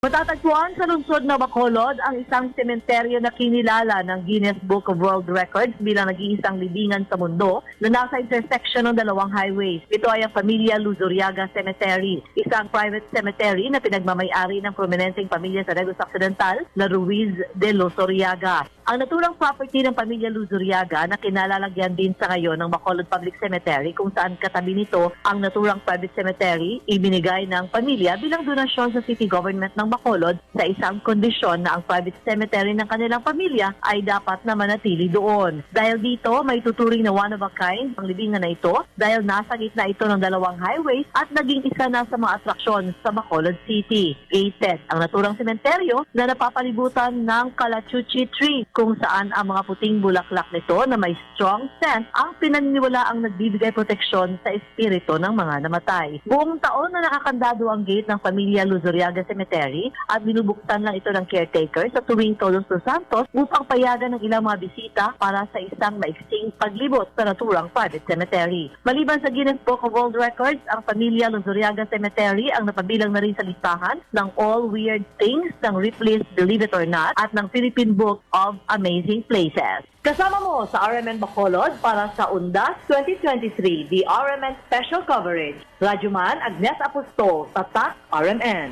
Matatagpuan sa lungsod na Bacolod ang isang sementeryo na kinilala ng Guinness Book of World Records bilang nag-iisang libingan sa mundo na nasa intersection ng dalawang highways. Ito ay ang Familia Luzuriaga Cemetery, isang private cemetery na pinagmamayari ng prominenteng pamilya sa Negros Occidental na Ruiz de Luzuriaga. Ang naturang property ng pamilya Luzuriaga na kinalalagyan din sa ngayon ng Bacolod Public Cemetery kung saan katabi nito ang naturang private cemetery ibinigay ng pamilya bilang donasyon sa city government ng Bacolod sa isang kondisyon na ang private cemetery ng kanilang pamilya ay dapat na manatili doon. Dahil dito, may tuturing na one of a kind ang libingan na ito dahil nasa gitna ito ng dalawang highways at naging isa na sa mga atraksyon sa Bacolod City. Gated ang naturang sementeryo na napapalibutan ng Kalachuchi tree kung saan ang mga puting bulaklak nito na may strong scent ang pinaniniwala ang nagbibigay proteksyon sa espiritu ng mga namatay. Buong taon na nakakandado ang gate ng pamilya Luzuriaga Cemetery at binubuksan lang ito ng caretaker sa tuwing Todos dos Santos upang payagan ng ilang mga bisita para sa isang maiksing paglibot sa naturang private cemetery. Maliban sa Guinness Book of World Records, ang pamilya Luzuriaga Cemetery ang napabilang na rin sa listahan ng All Weird Things ng Ripley's Believe It or Not at ng Philippine Book of Amazing Places. Kasama mo sa RMN Bacolod para sa UNDAS 2023, the RMN Special Coverage. Radyoman Agnes Apostol, Tatak RMN.